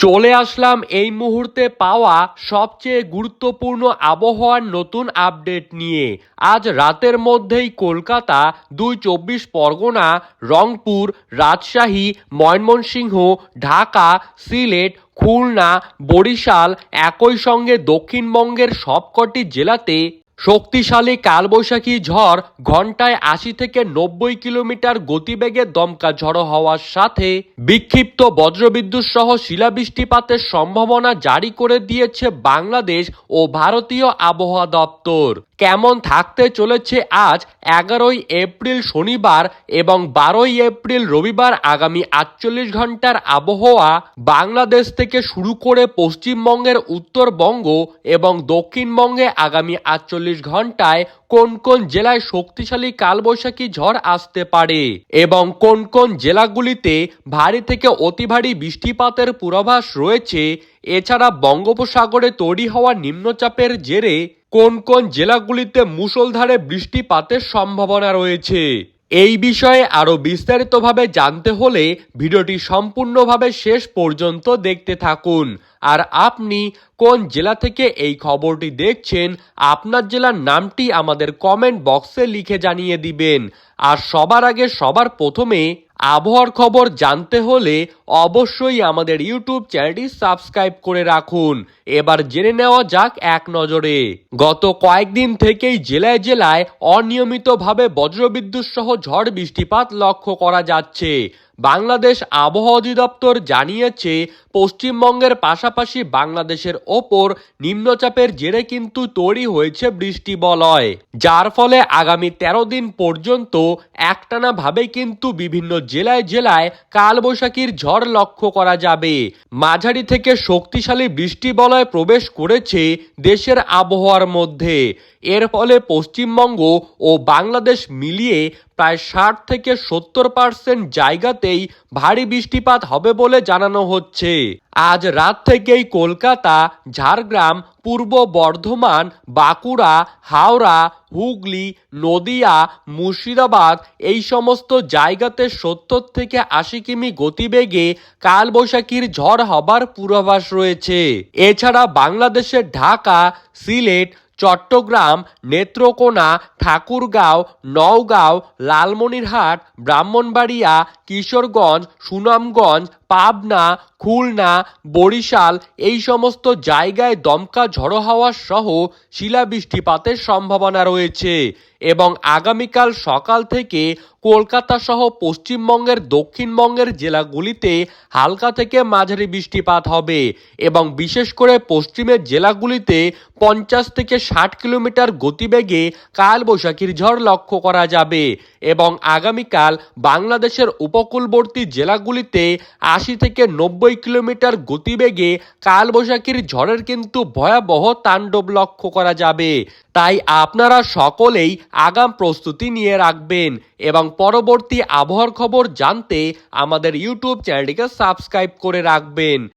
চলে আসলাম এই মুহূর্তে পাওয়া সবচেয়ে গুরুত্বপূর্ণ আবহাওয়ার নতুন আপডেট নিয়ে। আজ রাতের মধ্যেই কলকাতা, দুই চব্বিশ পরগনা, রংপুর, রাজশাহী, ময়মনসিংহ, ঢাকা, সিলেট, খুলনা, বরিশাল একই সঙ্গে দক্ষিণবঙ্গের সবকটি জেলাতে শক্তিশালী কালবৈশাখী ঝড় ঘন্টায় আশি থেকে নব্বই কিলোমিটার গতিবেগে দমকা ঝড়ো হওয়ার সাথে বিক্ষিপ্ত বজ্রবিদ্যুৎ সহ শিলাবৃষ্টিপাতের সম্ভাবনা জারি করে দিয়েছে বাংলাদেশ ও ভারতীয় আবহাওয়া দপ্তর। কেমন থাকতে চলেছে আজ এগারোই এপ্রিল শনিবার এবং বারোই এপ্রিল রবিবার আগামী আটচল্লিশ ঘণ্টার আবহাওয়া বাংলাদেশ থেকে শুরু করে পশ্চিমবঙ্গের উত্তরবঙ্গ এবং দক্ষিণবঙ্গে আগামী আটচল্লিশ ঘন্টায় কোন কোন জেলায় শক্তিশালী কালবৈশাখী ঝড় আসতে পারে এবং কোন কোন জেলাগুলিতে ভারী থেকে অতি ভারী বৃষ্টিপাতের পূর্বাভাস রয়েছে এছাড়া বঙ্গোপসাগরে তৈরি হওয়া নিম্নচাপের জেরে কোন কোন জেলাগুলিতে মুসলধারে বৃষ্টিপাতের সম্ভাবনা রয়েছে? এই বিষয়ে আরও বিস্তারিতভাবে জানতে হলে ভিডিওটি সম্পূর্ণভাবে শেষ পর্যন্ত দেখতে থাকুন। আর আপনি কোন জেলা থেকে এই খবরটি দেখছেন, আপনার জেলার নামটি আমাদের কমেন্ট বক্সে লিখে জানিয়ে দিবেন। আর সবার আগে সবার প্রথমে আবহাওয়ার খবর জানতে হলে অবশ্যই আমাদের ইউটিউব চ্যানেলটি সাবস্ক্রাইব করে রাখুন। এবার জেনে নেওয়া যাক এক নজরে। গত কয়েকদিন থেকেই জেলায় জেলায় অনিয়মিতভাবে বজ্রবিদ্যুৎ সহ ঝড় বৃষ্টিপাত লক্ষ্য করা যাচ্ছে। বাংলাদেশ আবহাওয়া অধিদপ্তর জানিয়েছে, পশ্চিমবঙ্গের পাশাপাশি বাংলাদেশের ওপর নিম্নচাপের জেরে কিন্তু তৈরি হয়েছে বৃষ্টি বলয়। যার ফলে আগামী তেরো দিন পর্যন্ত একটানা ভাবে কিন্তু বিভিন্ন জেলায় জেলায় কালবৈশাখীর ঝড় লক্ষ্য করা যাবে। মাঝারি থেকে শক্তিশালী বৃষ্টি বলয় প্রবেশ করেছে দেশের আবহাওয়ার মধ্যে। এর ফলে পশ্চিমবঙ্গ ও বাংলাদেশ মিলিয়ে প্রায় ষাট থেকে সত্তর পার্সেন্ট জায়গাতেই ভারী বৃষ্টিপাত হবে বলে জানানো হচ্ছে। আজ রাত থেকেই কলকাতা, ঝাড়গ্রাম, পূর্ব বর্ধমান, বাঁকুড়া, হাওড়া, হুগলি, নদিয়া, মুর্শিদাবাদ এই সমস্ত জায়গাতে সত্তর থেকে আশি কিমি গতিবেগে কালবৈশাখীর ঝড় হবার পূর্বাভাস রয়েছে। এছাড়া বাংলাদেশের ঢাকা, সিলেট, চট্টগ্রাম, নেত্রকোনা, ঠাকুরগাঁও, নওগাঁও, লালমনিরহাট, ব্রাহ্মণবাড়িয়া কিশোরগঞ্জ, সুনামগঞ্জ, পাবনা, খুলনা, বরিশাল এই সমস্ত জায়গায় দমকা ঝড়ো হাওয়া সহ শিলাবৃষ্টিপাতের সম্ভাবনা রয়েছে এবং আগামীকাল সকাল থেকে কলকাতা সহ পশ্চিমবঙ্গের, দক্ষিণবঙ্গের জেলাগুলিতে হালকা থেকে মাঝারি বৃষ্টিপাত হবে এবং বিশেষ করে পশ্চিমের জেলাগুলিতে পঞ্চাশ থেকে ষাট কিলোমিটার গতিবেগে কালবৈশাখীর ঝড় লক্ষ্য করা যাবে এবং আগামীকাল বাংলাদেশের উপকূলবর্তী জেলাগুলিতে আশি থেকে নব্বই কিলোমিটার গতিবেগে কালবৈশাখীর ঝড়ের কিন্তু ভয়াবহ তাণ্ডব লক্ষ্য করা যাবে। তাই আপনারা সকলেই আগাম প্রস্তুতি নিয়ে রাখবেন এবং পরবর্তী আবহাওয়ার খবর জানতে আমাদের ইউটিউব চ্যানেলটিকে সাবস্ক্রাইব করে রাখবেন।